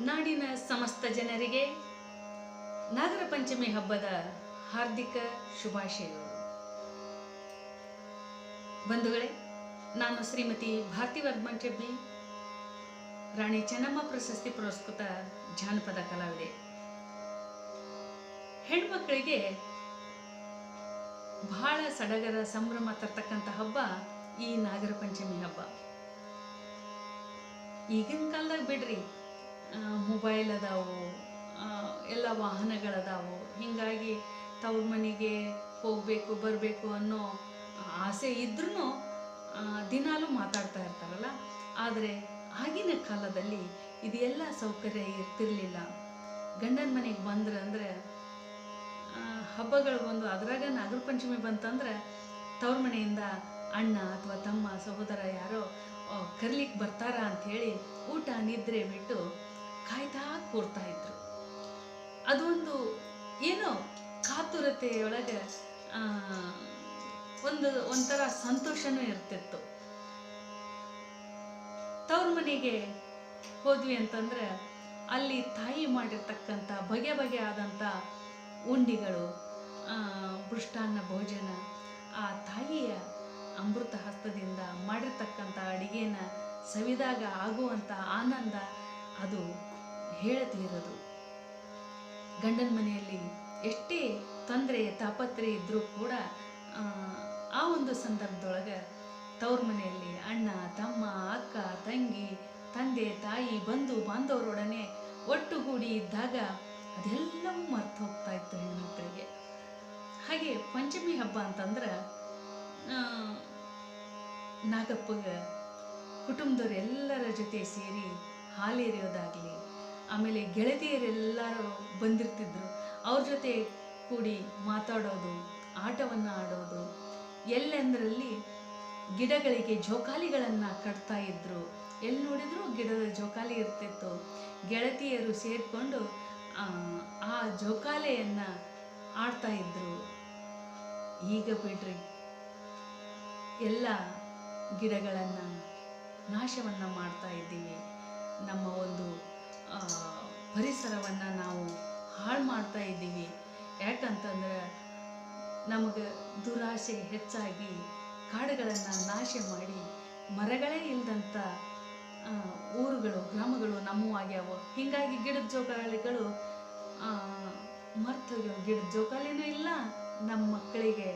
ನಾಡಿನ ಸಮಸ್ತ ಜನರಿಗೆ ನಾಗರ ಪಂಚಮಿ ಹಬ್ಬದ ಹಾರ್ದಿಕ ಶುಭಾಶಯಗಳು. ಬಂಧುಗಳೇ, ನಾನು ಶ್ರೀಮತಿ ಭಾರತಿ ವರ್ಧಮನ್ ಚೆಬ್ಬಿ ರಾಣಿ ಚೆನ್ನಮ್ಮ ಪ್ರಶಸ್ತಿ ಪುರಸ್ಕೃತ ಜಾನಪದ ಕಲಾವಿದೆ. ಹೆಣ್ಮಕ್ಕಳಿಗೆ ಬಹಳ ಸಡಗರ ಸಂಭ್ರಮ ತರ್ತಕ್ಕಂಥ ಹಬ್ಬ ಈ ನಾಗರ ಪಂಚಮಿ ಹಬ್ಬ. ಈಗಿನ ಕಾಲದಾಗ ಬಿಡ್ರಿ ಮೊಬೈಲ್ ಅದಾವು ಎಲ್ಲ ವಾಹನಗಳದಾವು. ಹೀಗಾಗಿ ತವ್ರ ಮನೆಗೆ ಹೋಗಬೇಕು, ಬರಬೇಕು ಅನ್ನೋ ಆಸೆ ಇದ್ರೂ ದಿನಾಲೂ ಮಾತಾಡ್ತಾ ಇರ್ತಾರಲ್ಲ. ಆದರೆ ಆಗಿನ ಕಾಲದಲ್ಲಿ ಇದೆಲ್ಲ ಸೌಕರ್ಯ ಇರ್ತಿರ್ಲಿಲ್ಲ. ಗಂಡನ ಮನೆಗೆ ಬಂದ್ರೆ ಅಂದರೆ ಹಬ್ಬಗಳು ಬಂದು ಅದ್ರಾಗ ನಾಗರ ಪಂಚಮಿ ಬಂತಂದ್ರೆ, ತವ್ರ ಮನೆಯಿಂದ ಅಣ್ಣ ಅಥವಾ ತಮ್ಮ ಸಹೋದರ ಯಾರೋ ಕರ್ಲಿಕ್ಕೆ ಬರ್ತಾರ ಅಂಥೇಳಿ ಊಟ, ನಿದ್ರೆ ಬಿಟ್ಟು ಕಾಯ್ತಾ ಕೂರ್ತಾ ಇದ್ರು. ಅದೊಂದು ಏನೋ ಕಾತುರತೆಯೊಳಗೆ ಒಂದು ಒಂಥರ ಸಂತೋಷನೂ ಇರ್ತಿತ್ತು. ತವ್ರ ಮನೆಗೆ ಹೋದ್ವಿ ಅಂತಂದ್ರೆ ಅಲ್ಲಿ ತಾಯಿ ಮಾಡಿರ್ತಕ್ಕಂಥ ಬಗೆ ಬಗೆ ಆದಂಥ ಉಂಡಿಗಳು ಮೃಷ್ಟಾನ್ನ ಭೋಜನ, ಆ ತಾಯಿಯ ಅಮೃತ ಹಸ್ತದಿಂದ ಮಾಡಿರ್ತಕ್ಕಂಥ ಅಡಿಗೆನ ಸವಿದಾಗ ಆಗುವಂಥ ಆನಂದ ಅದು ಹೇಳತೀರದು ಗಂಡನ ಮನೆಯಲ್ಲಿ ಎಷ್ಟೇ ತೊಂದರೆ ತಾಪತ್ರೆ ಇದ್ದರೂ ಕೂಡ ಆ, ಒಂದು ಸಂದರ್ಭದೊಳಗೆ ತವ್ರ ಮನೆಯಲ್ಲಿ ಅಣ್ಣ ತಮ್ಮ ಅಕ್ಕ ತಂಗಿ ತಂದೆ ತಾಯಿ ಬಂಧು ಬಾಂಧವರೊಡನೆ ಒಟ್ಟುಗೂಡಿ ಇದ್ದಾಗ ಅದೆಲ್ಲವೂ ಮರ್ತು ಹೋಗ್ತಾ ಇತ್ತು ಹೆಣ್ಮಕ್ಳಿಗೆ. ಹಾಗೆ ಪಂಚಮಿ ಹಬ್ಬ ಅಂತಂದ್ರೆ ನಾಗಪ್ಪಗೆ ಕುಟುಂಬದವರೆಲ್ಲರ ಜೊತೆ ಸೇರಿ ಹಾಲೆರೆಯೋದಾಗಲಿ ಆಮೇಲೆ ಗೆಳತಿಯರೆಲ್ಲರೂ ಬಂದಿರ್ತಿದ್ರು. ಅವ್ರ ಜೊತೆ ಕೂಡಿ ಮಾತಾಡೋದು, ಆಟವನ್ನು ಆಡೋದು, ಎಲ್ಲೆಂದರಲ್ಲಿ ಗಿಡಗಳಿಗೆ ಜೋಕಾಲಿಗಳನ್ನು ಕಟ್ತಾ ಇದ್ರು. ಎಲ್ಲಿ ನೋಡಿದ್ರು ಗಿಡದ ಜೋಕಾಲಿ ಇರ್ತಿತ್ತು. ಗೆಳತಿಯರು ಸೇರಿಕೊಂಡು ಆ ಜೋಕಾಲೆಯನ್ನು ಆಡ್ತಾ ಇದ್ರು. ಈಗ ಬಿಡ್ರಿ, ಎಲ್ಲ ಗಿಡಗಳನ್ನು ನಾಶವನ್ನು ಮಾಡ್ತಾ ಇದ್ದೀವಿ. ನಮ್ಮ ಒಂದು ಪರಿಸರವನ್ನು ನಾವು ಹಾಳು ಮಾಡ್ತಾ ಇದ್ದೀವಿ. ಯಾಕಂತಂದ್ರೆ ನಮಗೆ ದುರಾಸೆ ಹೆಚ್ಚಾಗಿ ಕಾಡುಗಳನ್ನು ನಾಶ ಮಾಡಿ ಮರಗಳೇ ಇಲ್ಲದಂಥ ಊರುಗಳು, ಗ್ರಾಮಗಳು ನಮ್ಮವಾಗ್ಯಾವ ಹೀಗಾಗಿ ಗಿಡದ ಜೋಕಾಲಿಗಳು ಮರ್ತೋಗ್ಯಾವ. ಗಿಡದ ಜೋಕಾಲಿನೂ ಇಲ್ಲ ನಮ್ಮ ಮಕ್ಕಳಿಗೆ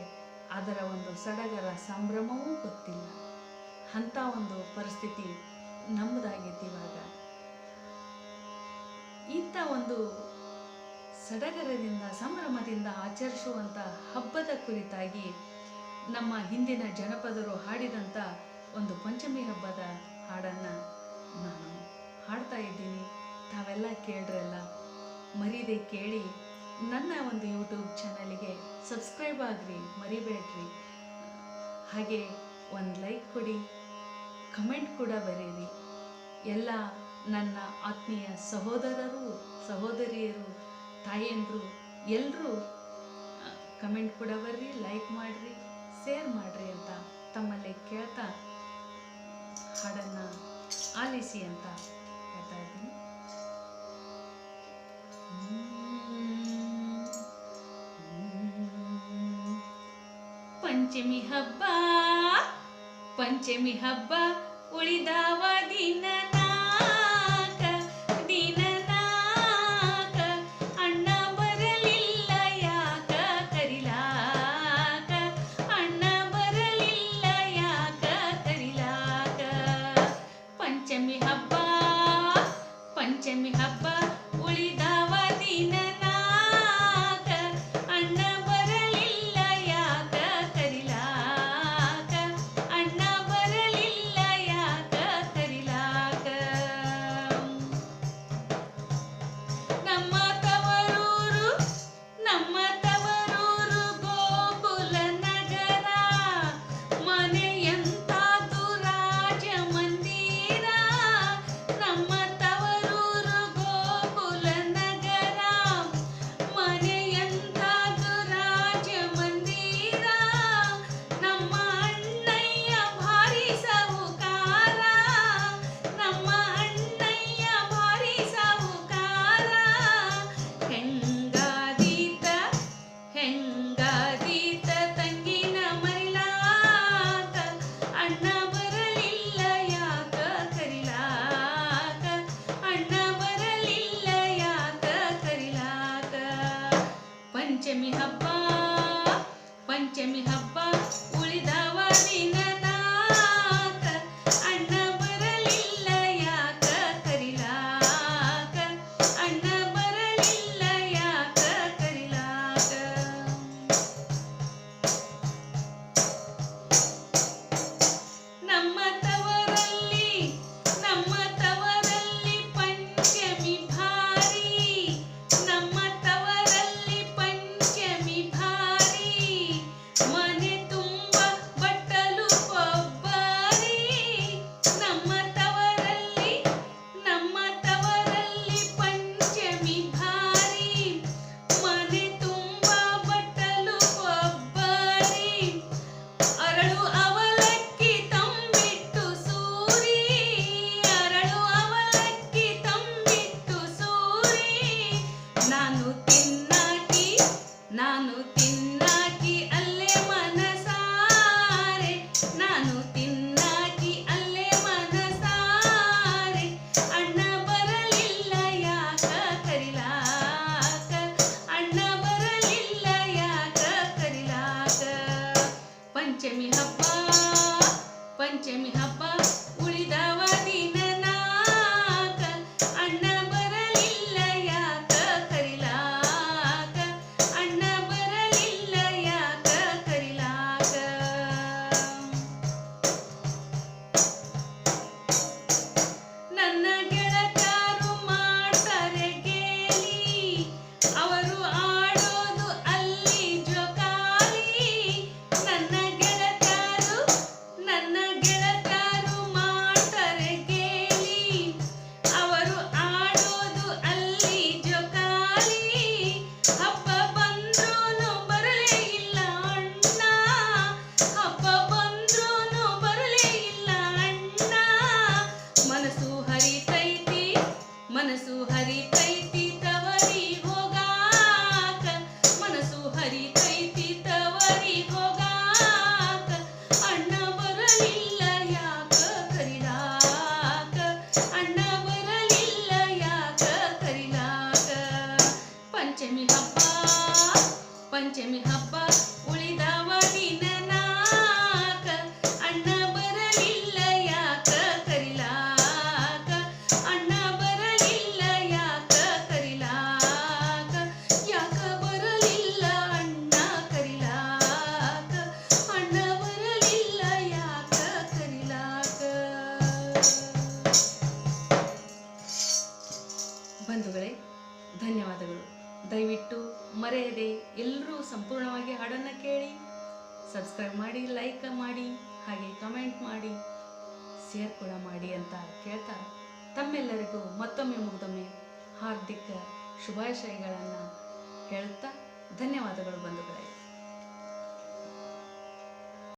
ಅದರ ಒಂದು ಸಡಗರ ಸಂಭ್ರಮವೂ ಗೊತ್ತಿಲ್ಲ. ಅಂಥ ಒಂದು ಪರಿಸ್ಥಿತಿ ಒಂದು ಸಡಗರದಿಂದ, ಸಂಭ್ರಮದಿಂದ ಆಚರಿಸುವಂಥ ಹಬ್ಬದ ಕುರಿತಾಗಿ ನಮ್ಮ ಹಿಂದಿನ ಜನಪದರು ಹಾಡಿದಂಥ ಒಂದು ಪಂಚಮಿ ಹಬ್ಬದ ಹಾಡನ್ನು ನಾನು ಹಾಡ್ತಾ ಇದ್ದೀನಿ. ತಾವೆಲ್ಲ ಕೇಳ್ರಲ್ಲ, ಮರೀದೆ ಕೇಳಿ ನನ್ನ ಒಂದು ಯೂಟ್ಯೂಬ್ ಚಾನಲಿಗೆ ಸಬ್ಸ್ಕ್ರೈಬ್ ಆಗ್ರಿ, ಮರಿಬೇಡ್ರಿ. ಹಾಗೆ ಒಂದು ಲೈಕ್ ಕೊಡಿ ಕಮೆಂಟ್ ಕೂಡ ಬರೀರಿ. ಎಲ್ಲ ನನ್ನ ಆತ್ಮೀಯ ಸಹೋದರರು, ಸಹೋದರಿಯರು ತಾಯಿಯಂದರು ಎಲ್ಲರೂ ಕಮೆಂಟ್ ಕೂಡ ಬರ್ರಿ, ಲೈಕ್ ಮಾಡಿರಿ, ಶೇರ್ ಮಾಡಿರಿ ಅಂತ ತಮ್ಮಲ್ಲಿ ಕೇಳ್ತಾ ಹಾಡನ್ನು ಆಲಿಸಿ ಅಂತ ಹೇಳ್ತಾ ಇದ್ದೀನಿ. ಪಂಚಮಿ ಹಬ್ಬ ಪಂಚಮಿ ಹಬ್ಬ ಉಳಿದಾವ ದಿನ আমি ಸಬ್ಸ್ಕ್ರೈಬ್ ಮಾಡಿ ಲೈಕ್ ಮಾಡಿ, ಹಾಗೆ ಕಮೆಂಟ್ ಮಾಡಿ ಶೇರ್ ಕೂಡ ಮಾಡಿ ಅಂತ ಕೇಳ್ತಾ ತಮ್ಮೆಲ್ಲರಿಗೂ ಮತ್ತೊಮ್ಮೆ ಮುಗ್ದೊಮ್ಮೆ ಹಾರ್ದಿಕ ಶುಭಾಶಯಗಳನ್ನು ಹೇಳ್ತಾ ಧನ್ಯವಾದಗಳು ಬಂಧುಗಳೇ.